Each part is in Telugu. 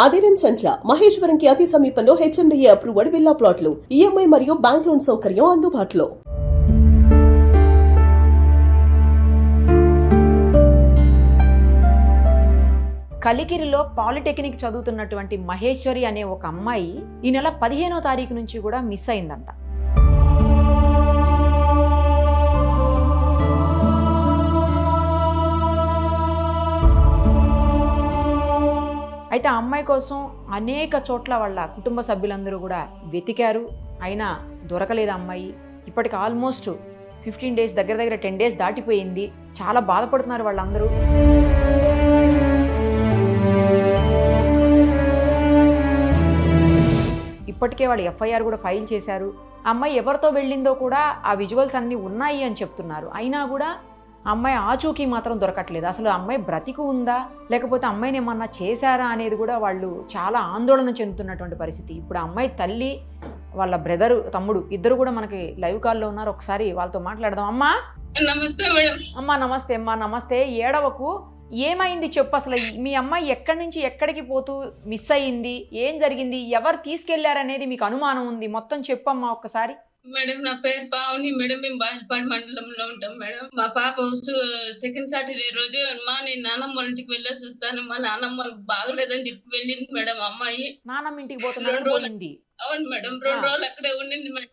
అదిరన్ సంచ మహేశ్వరంకి అతి సమీపంలో హెచ్ఎండిఏ అప్రూవ్డ్ విల్లా ప్లాట్లు ఈఎంఐ మరియు బ్యాంక్ లోన్ సౌకర్యం అందుబాటులో. కలికిరిలో పాలిటెక్నిక్ చదువుతున్నటువంటి మహేశ్వరి అనే ఒక అమ్మాయి ఈ నెల పదిహేనో తారీఖు నుంచి కూడా మిస్ అయిందంట. అయితే ఆ అమ్మాయి కోసం అనేక చోట్ల వాళ్ళ కుటుంబ సభ్యులందరూ కూడా వెతికారు. అయినా దొరకలేదు అమ్మాయి. ఇప్పటికి ఆల్మోస్ట్ ఫిఫ్టీన్ డేస్ దగ్గర దగ్గర టెన్ డేస్ దాటిపోయింది. చాలా బాధపడుతున్నారు వాళ్ళందరూ. ఇప్పటికే వాళ్ళు ఎఫ్ఐఆర్ కూడా ఫైల్ చేశారు. అమ్మాయి ఎవరితో వెళ్ళిందో కూడా ఆ విజువల్స్ అన్నీ ఉన్నాయి అని చెప్తున్నారు. అయినా కూడా అమ్మాయి ఆచూకీ మాత్రం దొరకట్లేదు. అసలు అమ్మాయి బ్రతికు ఉందా? లేకపోతే అమ్మాయిని ఏమన్నా చేశారా అనేది కూడా వాళ్ళు చాలా ఆందోళన చెందుతున్నటువంటి పరిస్థితి. ఇప్పుడు అమ్మాయి తల్లి వాళ్ళ బ్రదరు తమ్ముడు ఇద్దరు కూడా మనకి లైవ్ కాల్లో ఉన్నారు. ఒకసారి వాళ్ళతో మాట్లాడదాం. అమ్మా! నమస్తే అమ్మా నమస్తే అమ్మా నమస్తే. ఏడవకు. ఏమైంది చెప్పు అసలు. మీ అమ్మాయి ఎక్కడి నుంచి ఎక్కడికి పోతూ మిస్ అయ్యింది? ఏం జరిగింది? ఎవరు తీసుకెళ్ళారనేది మీకు అనుమానం ఉంది. మొత్తం చెప్పమ్మా ఒక్కసారి. మేడం నా పేరు పావని. మేడం మేము బాజపాడు మండలంలో ఉంటాం మేడం. మా పాప సెకండ్ సాటర్డే రోజు మా నేను నానమ్మ వాళ్ళ ఇంటికి వెళ్ళేసి వస్తాను. మా నానమ్మ బాగలేదని చెప్పి వెళ్ళింది మేడం అమ్మాయి. నానమ్మ ఇంటికి పోయింది. అవును మేడం రెండు. రోజులు అక్కడే ఉండింది మేడం.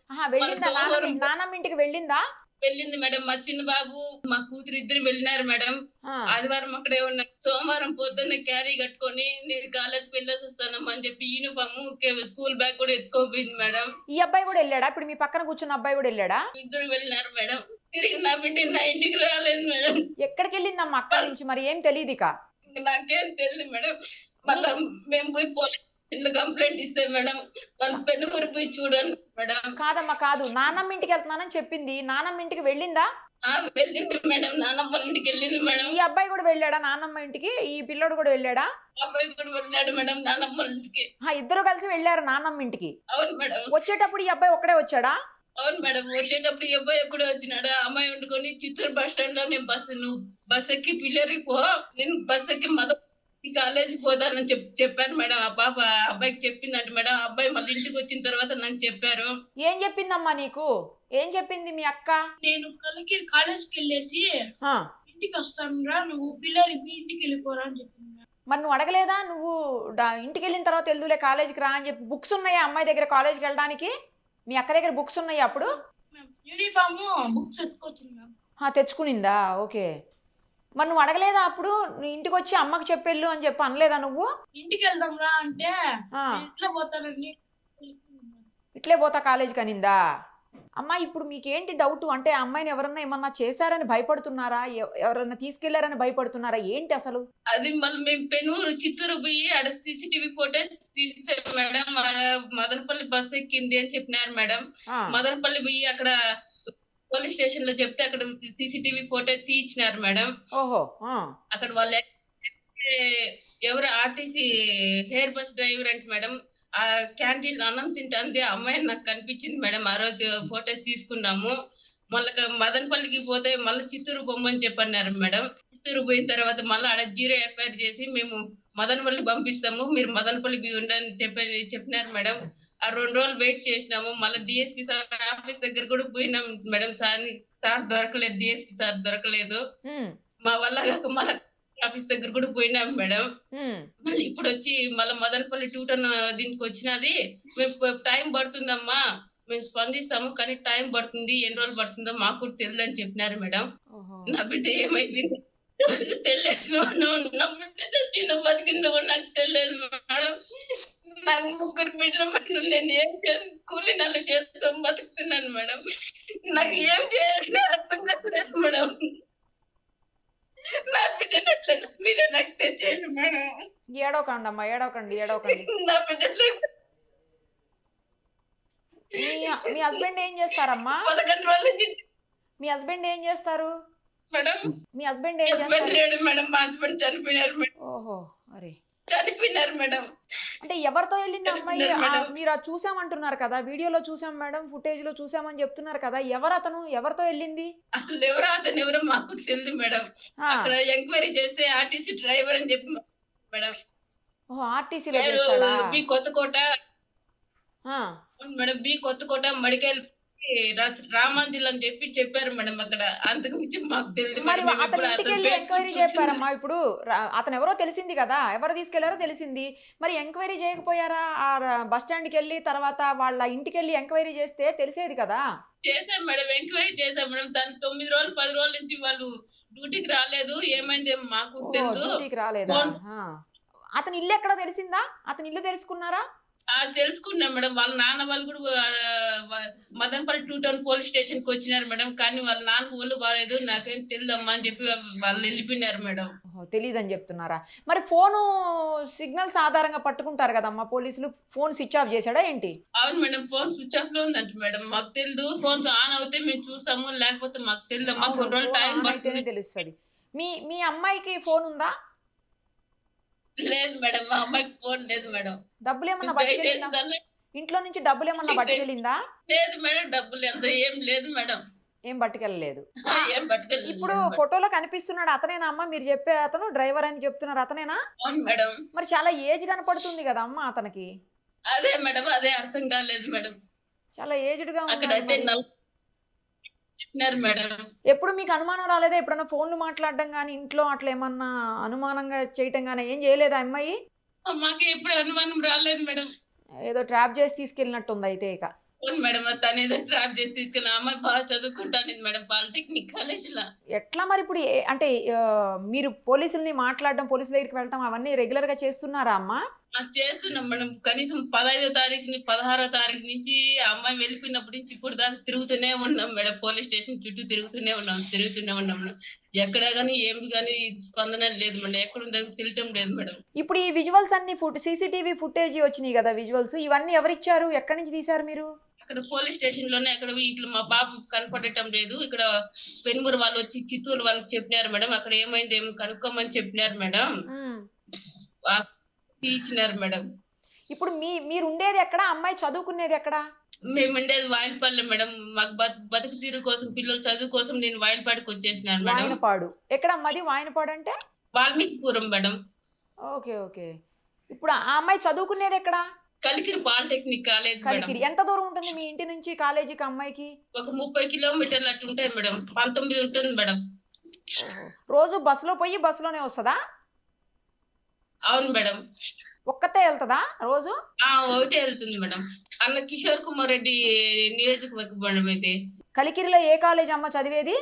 నానమ్మ ఇంటికి వెళ్ళిందా? వెళ్ళింది మేడం. మా చిన్న బాబు మా కూతురు ఇద్దరు వెళ్ళినారు మేడం. ఆదివారం అక్కడే ఉన్నారు. సోమవారం పొద్దున్న క్యారీ కట్టుకొని నేను కాలేజ్కి వెళ్ళేసి వస్తానమ్మా అని చెప్పి యూనిఫామ్ స్కూల్ బ్యాగ్ కూడా ఎత్తుకోపోయింది మేడం. ఈ అబ్బాయి కూడా వెళ్ళాడా? ఇప్పుడు మీ పక్కన కూర్చున్న అబ్బాయి కూడా వెళ్ళాడా? ఇద్దరు వెళ్ళినారు మేడం. తిరిగి నా బిడ్డ నా ఇంటికి రాలేదు మేడం. ఎక్కడికి వెళ్ళిందమ్మా అక్కడి నుంచి? మరి ఏం తెలియదు ఇక. నాకేం తెలియదు మేడం. మళ్ళా మేము పోయి పోలీస్ స్టేషన్ కంప్లైంట్ ఇస్తే మేడం వాళ్ళు పెన్నుకూరు పోయి చూడండి మేడం. కాదమ్మా కాదు. నానమ్మ ఇంటికి వెళ్తున్నానని చెప్పింది. నానమ్మ ఇంటికి వెళ్ళిందా? ఆ వెళ్ళింది మేడం. నానమ్మ వాళ్ళ ఇంటికి వెళ్ళింది మేడం. ఈ అబ్బాయి కూడా వెళ్ళాడా? నానమ్మ ఇంటికి? ఈ పిల్లోడు కూడా వెళ్ళాడా? అబ్బాయి కూడా వెళ్ళాడు మేడం నానమ్మ వాళ్ళ ఇంటికి. ఆ, ఇద్దరు కలిసి వెళ్ళారు నానమ్మ ఇంటికి. అవును మేడం. వచ్చేటప్పుడు ఈ అబ్బాయి ఒక్కడే వచ్చాడా? అవును మేడం. వచ్చేటప్పుడు ఈ అబ్బాయి ఎక్కడ వచ్చినాడు. ఆ అమ్మాయి వండుకొని చిత్తూరు బస్ స్టాండ్లో నేను బస్ నువ్వు బస్ ఎక్కి పిల్లరి పో. నేను బస్ ఎక్కి మద కాలేజీ పోతానని చెప్ చెప్పాను మేడం. ఆ పాప అబ్బాయికి చెప్పిందంట మేడం. ఆ అబ్బాయి మళ్ళీ ఇంటికి వచ్చిన తర్వాత నాకు చెప్పారు. ఏం చెప్పిందమ్మా నీకు? ఏం చెప్పింది మీ అక్క? నేను కలికి కాలేజ్కి వెళ్ళేసి ఆ, ఇంటికి వస్తాను రా నువ్వు పిల్లలు మీ ఇంటికి వెళ్ళిపోరా అని చెప్పింది మరి నువ్వు అడగలేదా? నువ్వు డా- ఇంటికి వెళ్ళిన తర్వాత వెళ్దులే కాలేజీకి రా అని చెప్పి బుక్స్ ఉన్నాయా అమ్మాయి దగ్గర కాలేజీకి వెళ్ళడానికి? మీ అక్క దగ్గర బుక్స్ ఉన్నాయా అప్పుడు? యూనిఫామ్ బుక్స్ ఎత్తుకొచ్చింది ఆ, తెచ్చుకునిందా? ఓకే. మరి నువ్వు అడగలేదా అప్పుడు? ఇంటికి వచ్చి అమ్మకి చెప్పెళ్ళు అని చెప్పి అనలేదా నువ్వు? ఇంటికి వెళ్దాం రా అంటే ఆ, ఇట్లా పోతానని ఇట్లే పోతా కాలేజీకి అనిందా? అమ్మా ఇప్పుడు మీకేంటి డౌట్? అంటే ఆ అమ్మాయిని ఎవరన్నా ఏమన్నా చేశారని భయపడుతున్నారా? ఎవ- ఎవరన్నా తీసుకెళ్ళారని భయపడుతున్నారా? ఏంటి అసలు? అది మళ్ళీ మేము పెనూరు చిత్తూరు పోయి ఆడ సీసీటీవీ ఫోటో తీస్తే మేడం. ఆడ మదనపల్లి బస్ ఎక్కింది అని చెప్పినారు మేడం. ఆ, మదనపల్లి పోయి అక్కడ పోలీస్ స్టేషన్లో చెప్తే అక్కడ సీసీటీవీ ఫోటో తీయించినారు మేడం. ఓహో అక్కడ వాళ్ళు ఎవరు ఆర్టీసీ హెయిర్ బస్ డ్రైవర్ అంటే మేడం ఆ క్యాంటీన్ అన్నం తింటే ఆ అమ్మాయి నాకు కనిపించింది మేడం. ఆ రోజు ఫోటో తీసుకున్నాము. మళ్ళీ మదనపల్లికి పోతే మళ్ళీ చిత్తూరు బొమ్మని చెప్పన్నారు మేడం. చిత్తూరు పోయిన తర్వాత మళ్ళీ ఆడ జీరో ఎఫ్ఐఆర్ చేసి మేము మదనపల్లి పంపిస్తాము మీరు మదనపల్లికి ఉండని చెప్పి చెప్పినారు మేడం. ఆ రెండు రోజులు వెయిట్ చేసినాము. మళ్ళీ డిఎస్పీ సార్ ఆఫీస్ దగ్గర కూడా పోయినాం మేడం సార్. సార్ దొరకలేదు డిఎస్పీ సార్ దొరకలేదు. మా వల్ల కాక మళ్ళీ ఆఫీస్ దగ్గర కూడా పోయినాం మేడం. మళ్ళీ ఇప్పుడు వచ్చి మళ్ళీ మదనపల్లి టూటన్ దీనికి వచ్చినది. మేము టైం పడుతుందమ్మా. మేము స్పందిస్తాము కానీ టైం పడుతుంది ఎన్ని రోజులు పడుతుందో మాకు కూడా తెలియదు అని చెప్పినారు మేడం. నా బిడ్డ ఏమైంది? తెలియదు. నా బిడ్డ చచ్చిందో బతికిందో కూడా నాకు తెలియదు మేడం. నాకు ముగ్గురు బిడ్డలు మేడం నేను ఏం చేసి కూలి నెల చేసుకొని బతుకుతున్నాను మేడం. నాకు ఏం చేయాలని అర్థం కాలేదు మేడం. నా బిడ్డను ఎట్లా మీరే నాకు తెచ్చేయండి మేడం. ఏడవకండి అమ్మా ఏడవకండి ఏడవకండి. నా బిడ్డలు మీ హస్బెండ్ ఏం చేస్తారమ్మా? పదకొండు రోజుల నుంచి మీ హస్బెండ్ ఏం చేస్తారు? మేడం మీ హస్బెండ్ ఏం చేస్తారు? మేడం మా హస్బెండ్ చనిపోయినారు మేడం. ఓహో అరే. చనిపోయినారు మేడం. అంటే ఎవరితో వెళ్ళింది అమ్మాయి. మీరు చూసామంటున్నారు కదా వీడియోలో చూసాం మేడం ఫుటేజ్లో చూసామని చెప్తున్నారు కదా ఎవరు అతను? ఎవరితో వెళ్ళింది? అసలు ఎవరో? అతను ఎవరో మాకు తెలియదు మేడం. అక్కడ ఎంక్వైరీ చేస్తే ఆర్టీసీ డ్రైవర్ అని చెప్పి మేడం. ఓహో ఆర్టీసీలో పేరు చేస్తాడా? బి కొత్తకోట. ఆ, అవును మేడం బి కొత్తకోట మడికేల్ రామాంజులు అని చెప్పి చెప్పారు మేడం అక్కడ. అంతకు మించి మాకు తెలియదు మరి అతని ఇంటికి వెళ్ళి ఎంక్వైరీ చేస్తారమ్మా ఇప్పుడు. అతను ఎవరో తెలిసింది కదా. ఎవరు తీసుకెళ్ళారో తెలిసింది. మరి ఎంక్వైరీ చేయకపోయారా? ఆ బస్ స్టాండ్కి వెళ్ళి తర్వాత వాళ్ళ ఇంటికి వెళ్ళి ఎంక్వైరీ చేస్తే తెలిసేది కదా? చేశాం మేడం. ఎంక్వైరీ చేశాం మేడం. దాని తొమ్మిది రోజులు పది రోజుల నుంచి వాళ్ళు డ్యూటీకి రాలేదు. ఏమైంది మాకు తెలియదు డ్యూటీకి రాలేదా. అతని ఇల్లు ఎక్కడ తెలిసిందా? అతని ఇల్లు తెలుసుకున్నారా? తెలుసుకున్నాం మేడం. వాళ్ళ నాన్న వాళ్ళు కూడా మదనపల్లి టూ టౌన్ పోలీస్ స్టేషన్కి వచ్చినారు మేడం. కానీ వాళ్ళ నాన్న ఒళ్ళు బాగాలేదు నాకేం తెలియదమ్మా అని చెప్పి వాళ్ళు వెళ్ళిపోయినారు మేడం. ఓహో, తెలీదని చెప్తున్నారా? మరి ఫోను సిగ్నల్స్ ఆధారంగా పట్టుకుంటారు కదమ్మా పోలీసులు? ఫోన్ స్విచ్ ఆఫ్ చేశాడా ఏంటి? అవును మేడం ఫోన్ స్విచ్ ఆఫ్లో ఉందంట మేడం. మాకు తెలియదు ఫోన్ ఆన్ అవుతే మేము చూస్తాము లేకపోతే మాకు తెలియదమ్మా అవును, కొన్ని రోజులు టైం పడుతుంది. తెలుస్తుంది. మీ మీ అమ్మాయికి ఫోన్ ఉందా? లేదు మేడం మా అమ్మాయికి ఫోన్ లేదు మేడం. డబ్బులు ఏమన్నా పట్టుకెళ్ళిందా ఇంట్లో నుంచి డబ్బులు ఏమన్నా పట్టుకెళ్ళిందా లేదు మేడం డబ్బులు ఎంత ఏం లేదు మేడం. ఏం పట్టుకెళ్ళలేదు ఇప్పుడు. ఫోటోలో కనిపిస్తున్నాడు అతనేనా అమ్మ? మీరు చెప్పే అతను డ్రైవర్ అని చెప్తున్నారు. అతనేనా? మేడం. మరి చాలా ఏజ్ కనపడుతుంది కదా అమ్మ అతనికి. అదే మేడం అదే అర్థం కాలేదు మేడం. చాలా ఏజ్డ్గా ఎప్పుడు మీకు అనుమానం రాలేదా? ఎప్పుడన్నా ఫోన్లు మాట్లాడడం కానీ ఇంట్లో అట్లా ఏమన్నా అనుమానంగా చేయటం కానీ ఏం చేయలేదా అమ్మాయి? మాకు ఎప్పుడు అనుమానం రాలేదు మేడం. ఏదో ట్రాప్ చేసి తీసుకెళ్ళినట్టుంది అయితే ఇక. అవును మేడం తను ఏదో ట్రాప్ చేసి తీసుకెళ్ళి అమ్మాయి బాగా చదువుకుంటాను మేడం పాలిటెక్నిక్ కాలేజ్లో ఎట్లా మరి ఇప్పుడు ఏ- అంటే ఆ, మీరు పోలీసుల్ని మాట్లాడడం పోలీసుల దగ్గరికి వెళ్ళటం అవన్నీ రెగ్యులర్గా చేస్తున్నారా అమ్మా? చేస్తున్నాం మేడం కనీసం పదహైదో తారీఖు పదహారో తారీఖు నుంచి ఆ అమ్మాయి వెళ్ళిపోయినప్పటి నుంచి ఇప్పుడు దాకా తిరుగుతూనే ఉన్నాం మేడం. పోలీస్ స్టేషన్ చుట్టూ తిరుగుతూనే ఉన్నాం తిరుగుతూనే ఉన్నాం ఎక్కడ కానీ ఏమి కానీ స్పందన లేదు మేడం. ఎక్కడ ఉందని తెలియటం లేదు మేడం. ఇప్పుడు ఈ విజువల్స్ అన్ని ఫుట్ సీసీటీవీ ఫుటేజ్ వచ్చినాయి కదా విజువల్స్. ఇవన్నీ ఎవరిచ్చారు? ఎక్కడి నుంచి తీశారు మీరు? అక్కడ పోలీస్ స్టేషన్లోనే అక్కడ ఇట్లా మా బాబు కనపడటం లేదు. ఇక్కడ పెనుమూరు వాళ్ళు వచ్చి చిత్తూరు వాళ్ళకి చెప్పినారు మేడం. అక్కడ ఏమైంది ఏమి కనుక్కోమని చెప్పినారు మేడం. ఇచ్చినారు మేడం. ఇప్పుడు మీ మీరు ఉండేది ఎక్కడ? అమ్మాయి చదువుకునేది ఎక్కడ? మేము ఉండేది వాయిల్పల్లి మేడం. మాకు బతు బతుకు తీరు కోసం పిల్లల చదువు కోసం నేను వాయిల్పాడికి వచ్చేసినాను మేడం. వాయనపాడు. ఎక్కడ అమ్మది? వాయనపాడు అంటే? వాల్మీకిపురం మేడం. Okay okay. ఇప్పుడు ఆ అమ్మాయి చదువుకునేది ఎక్కడ? Kalikiri polytechnic college Kalikiri. ఎంత దూరం ఉంటుంది మీ ఇంటి నుంచి కాలేజీకి అమ్మాయికి? ఒక ముప్పై కిలోమీటర్లు అట్టు ఉంటాయి మేడం. పంతొమ్మిది ఉంటుంది మేడం. రోజు బస్సులో పోయి బస్సులోనే వస్తుందా? అవును మేడం. ఒక్కతే వెళ్తుందా రోజు? ఒకటే వెళ్తుంది మేడం. అన్న కిషోర్ కుమార్ రెడ్డి నియోజకవర్గం మేడం ఇది కలికిరిలో ఏ కాలేజ్ అమ్మ చదివేది?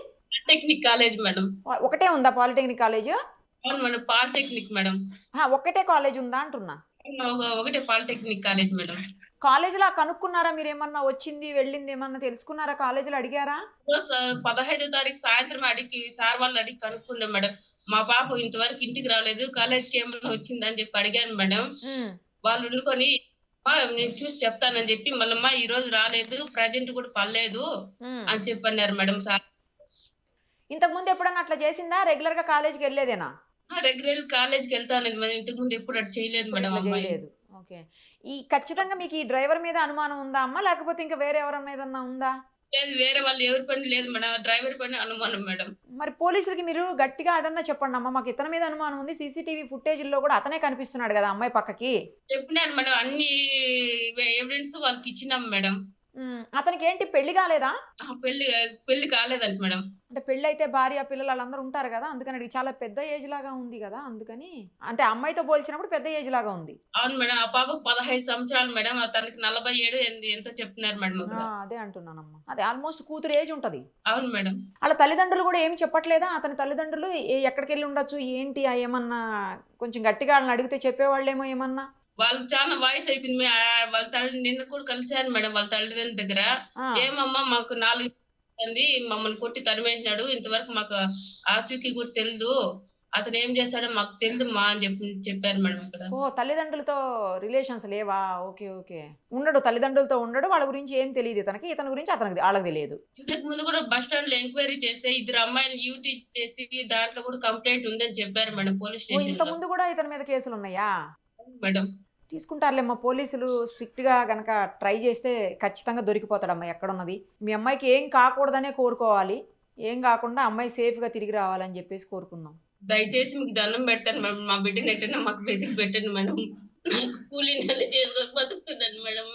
Technic college madam. ఒకటే ఉందా పాలిటెక్నిక్ కాలేజ్? అవును మేడం పాలిటెక్నిక్ మేడం. ఒక్కటే కాలేజ్ ఉందా అంటున్నా. ఒక- ఒకటే పాలిటెక్నిక్ కాలేజ్ మేడం. కాలేజీలో కనుక్కున్నారా మీరు ఏమన్నా వచ్చింది వెళ్ళింది ఏమన్నా తెలుసుకున్నారా? కాలేజీలో అడిగారా? పదహైదో తారీఖు సాయంత్రం అడిగి సార్ వాళ్ళు అడిగి కనుక్కున్నాం మేడం. మా పాప ఇంతవరకు ఇంటికి రాలేదు కాలేజ్కి ఏమన్నా వచ్చిందని చెప్పి అడిగాను మేడం. వాళ్ళు "అమ్మా, నేను చూసి చెప్తానని చెప్పి మళ్ళమ్మా ఈ రోజు రాలేదు ప్రజెంట్ కూడా పర్లేదు. అని చెప్పన్నారు మేడం సార్. ఇంతకు ముందు ఎప్పుడన్నా అట్లా చేసిందా? రెగ్యులర్గా కాలేజీకి వెళ్ళేదేనా? రెగ్యులర్ కాలేజ్కి వెళ్తాను ఇంతకు ముందు ఎప్పుడు అటు చేయలేదు మేడం అమ్మాయి ఓకే. ఈ ఖచ్చితంగా మీకు ఈ డ్రైవర్ మీద అనుమానం ఉందా అమ్మా? లేకపోతే ఇంకా వేరే ఎవరి మీద ఉందా? లేదు వేరే వాళ్ళు ఎవరి పని లేదు మేడం డ్రైవర్ పని అనుమానం మేడం. మరి పోలీసులకి మీరు గట్టిగా ఏదన్నా చెప్పండి అమ్మా మాకు ఇతని మీద అనుమానం ఉంది సీసీటీవీ ఫుటేజ్లో కూడా అతనే కనిపిస్తున్నాడు కదా అమ్మాయి పక్కకి. చెప్పినాను మేడం అన్ని ఎవిడెన్స్ వాళ్ళకి ఇచ్చినాం మేడం. అతనికి ఏంటి పెళ్ళి కాలేదా? పెళ్ళి పెళ్ళి కాలేదంట మేడం. అంటే పెళ్ళి అయితే భార్య పిల్లలు వాళ్ళందరూ ఉంటారు కదా అందుకని అది చాలా పెద్ద ఏజ్ లాగా ఉంది కదా అందుకని అంటే అమ్మాయితో పోల్చినప్పుడు పెద్ద ఏజ్ లాగా ఉంది. అవును మేడం ఆ పాపకు పదహైదు సంవత్సరాలు మేడం తనకి నలభై ఏడు ఎంతో చెప్తున్నారు మేడం. అదే అంటున్నానమ్మా. అదే ఆల్మోస్ట్ కూతురు ఏజ్ ఉంటది. అవును మేడం. వాళ్ళ తల్లిదండ్రులు కూడా ఏం చెప్పట్లేదా? అతని తల్లిదండ్రులు ఏ- ఎక్కడికి వెళ్ళి ఉండొచ్చు ఏంటి ఆ ఏమన్నా కొంచెం గట్టిగా వాళ్ళని అడిగితే చెప్పేవాళ్ళేమో ఏమన్నా? వాళ్ళకి చాలా వయసు అయిపోయింది వాళ్ళ తల్లి నిన్న కూడా కలిశాను మేడం వాళ్ళ తల్లిదండ్రుల దగ్గర. ఏమమ్మా మాకు నాలుగు అంది మమ్మల్ని కొట్టి తరిమేసినాడు. ఇంతవరకు మాకు ఆచూకీ కూడా తెలియదు అతను ఏం చేశాడో మాకు తెలియదు మా అని చెప్పి చెప్పారు మేడం ఓ తల్లిదండ్రులతో రిలేషన్స్ లేవా? Okay okay. ఉండడు తల్లిదండ్రులతో ఉండడు. వాళ్ళ గురించి ఏం తెలియదు ఇతనికి. ఇతని గురించి అతనికి వాళ్ళకి తెలియదు. ఇంతకు ముందు కూడా బస్ స్టాండ్లో ఎంక్వైరీ చేస్తే ఇద్దరు అమ్మాయిలు యూటీ చేసి దాంట్లో కూడా కంప్లైంట్ ఉందని చెప్పారు మేడం పోలీస్ ఇంత స్టేషన్లో ముందు కూడా ఇతని మీద కేసులు ఉన్నాయా? మేడం. తీసుకుంటారులేమ్మా. పోలీసులు స్ట్రిక్ట్గా గనక ట్రై చేస్తే ఖచ్చితంగా దొరికిపోతాడమ్మా ఎక్కడున్నది. మీ అమ్మాయికి ఏం కాకూడదనే కోరుకోవాలి. ఏం కాకుండా అమ్మాయి సేఫ్గా తిరిగి రావాలని చెప్పేసి కోరుకుందాం. దయచేసి మీకు దండం పెడతాను మేడం. మా బిడ్డని ఎట్టైనా మాకు వెతికి పెట్టండి మేడం. నాకు కూలీ నెల చేసుకొని బతుకుతున్నాను మేడం.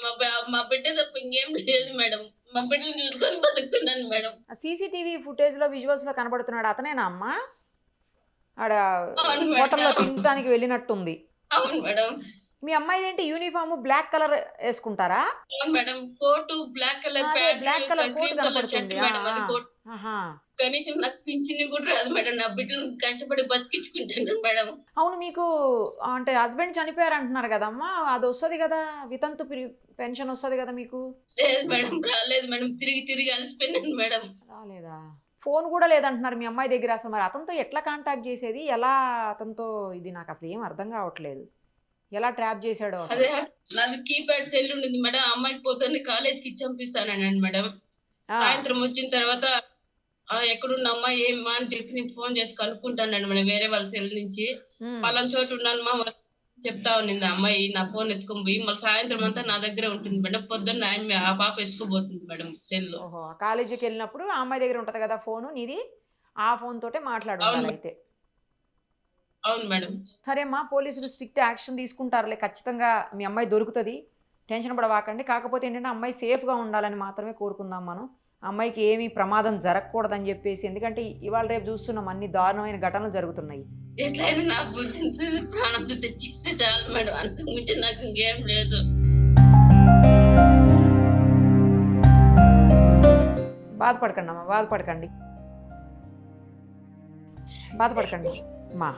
మా బిడ్డ తప్ప ఇంకేం లేదు మేడం. మా బిడ్డను చూసుకొని బతుకుతున్నాను మేడం. సీసీటీవీ ఫుటేజ్లో విజువల్స్లో కనబడుతున్నాడు అతనేనా అమ్మా? ఆడ హోటల్లో తినడానికి వెళ్ళినట్టుంది. అవును మేడం. మీ అమ్మాయి ఏంటి యూనిఫామ్ బ్లాక్ కలర్ వేసుకుంటారా madam coat black colour cream colour కనపడుతుంది. కోట్ కనీసం నాకు పింఛన్ కూడా రాదు మేడం నా బిడ్డను కష్టపడి బతికించుకుంటాను మేడం. అవును మీకు అంటే హస్బెండ్ చనిపోయారు అంటున్నారు కదమ్మా అది వస్తుంది కదా వితంతు పెన్షన్ వస్తుంది కదా మీకు? లేదు మేడం రాలేదు మేడం తిరిగి తిరిగి అలసిపోయినాను మేడం. రాలేదా? ఫోన్ కూడా లేదంటున్నారు మీ అమ్మాయి దగ్గర అసలు మరి అతనితో ఎట్లా కాంటాక్ట్ చేసేది? ఎలా అతనితో ఇది? నాకు అసలు ఏం అర్థం కావట్లేదు. ఎలా ట్రాప్ చేశాడో. అదే నాది కీప్యాడ్ సెల్ ఉండింది మేడం. అమ్మాయికి పొద్దున్నే కాలేజ్కి పంపిస్తానండి మేడం. సాయంత్రం వచ్చిన తర్వాత ఎక్కడున్న అమ్మాయి ఏమ్మా? అని చెప్పి నేను ఫోన్ చేసి కనుక్కుంటానండి మేడం వేరే వాళ్ళ సెల్ నుంచి. పలానా చోటు ఉన్నాను మా చెప్తా ఉన్నింది అమ్మాయి నా ఫోన్ ఎత్తుకొని పోయి మళ్ళీ సాయంత్రం అంతా నా దగ్గరే ఉంటుంది మేడం. పొద్దున్న ఆమె ఆ పాప ఎత్తుకుపోతుంది మేడం సెల్ కాలేజీకి వెళ్ళినప్పుడు ఆ అమ్మాయి దగ్గర ఉంటది కదా ఫోను నీది? ఆ ఫోన్ తోటే మాట్లాడు అవును. అయితే. అవును మేడం. సరేమ్మా పోలీసులు స్ట్రిక్ట్ యాక్షన్ తీసుకుంటారులే ఖచ్చితంగా మీ అమ్మాయి దొరుకుతుంది. టెన్షన్ పడవాకండి. కాకపోతే ఏంటంటే అమ్మాయి సేఫ్గా ఉండాలని మాత్రమే కోరుకుందాం మనం. అమ్మాయికి ఏమీ ప్రమాదం జరగకూడదని చెప్పేసి ఎందుకంటే ఇవాళ రేపు చూస్తున్నాం అన్ని దారుణమైన ఘటనలు జరుగుతున్నాయి. ఎట్లయినా నా బుద్ధి ప్రాణంతో తెచ్చిస్తే చాలు మేడం. అంతకు మించి నాకు ఇంకేం లేదు. బాధపడకండి అమ్మా బాధపడకండి. బాధపడకండి. మా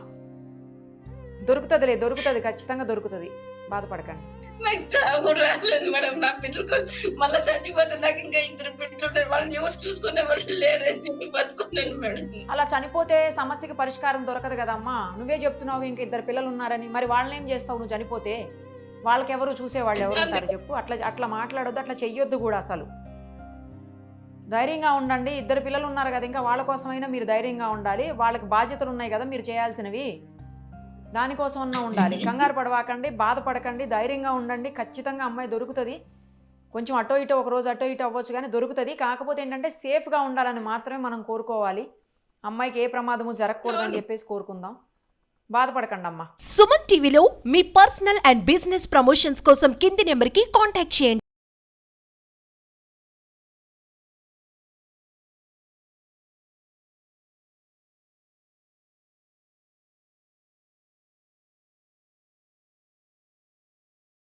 దొరుకుతుందిలే దొరుకుతుంది ఖచ్చితంగా దొరుకుతుంది. బాధపడకండి. నాకు చావు కూడా రాలేదు మేడం నా పిల్లలు మళ్ళీ చచ్చిపోతే నాకు ఇంకా ఇద్దరు పిల్లలు ఉన్నారు. వాళ్ళని ఎవరు చూసుకునే వాళ్ళు లేరని చెప్పి బతుకున్నాను మేడం? అలా చనిపోతే సమస్యకి పరిష్కారం దొరకదు కదమ్మా. నువ్వే చెప్తున్నావు ఇంక ఇద్దరు పిల్లలు ఉన్నారని. మరి వాళ్ళని ఏం చేస్తావు నువ్వు చనిపోతే? వాళ్ళకెవరు చూసేవాళ్ళు ఎవరు ఉంటారు చెప్పు. అట్లా అట్లా మాట్లాడొద్దు అట్లా చెయ్యొద్దు కూడా అసలు. ధైర్యంగా ఉండండి. ఇద్దరు పిల్లలు ఉన్నారు కదా ఇంకా వాళ్ళ కోసమైనా మీరు ధైర్యంగా ఉండాలి. వాళ్ళకి బాధ్యతలు ఉన్నాయి కదా మీరు చేయాల్సినవి. దానికోసమన్నా ఉండాలి. కంగారు పడవాకండి బాధపడకండి ధైర్యంగా ఉండండి. ఖచ్చితంగా అమ్మాయి దొరుకుతుంది. కొంచెం అటో ఇటో ఒక రోజు అటో ఇటో అవ్వచ్చు కానీ దొరుకుతుంది. కాకపోతే ఏంటంటే సేఫ్గా ఉండాలని మాత్రమే మనం కోరుకోవాలి. అమ్మాయికి ఏ ప్రమాదము జరగకూడదని చెప్పేసి కోరుకుందాం. బాధపడకండి అమ్మా సుమన్ టీవీలో మీ పర్సనల్ అండ్ బిజినెస్ ప్రమోషన్స్ కోసం కింది నెంబర్కి కాంటాక్ట్ చేయండి.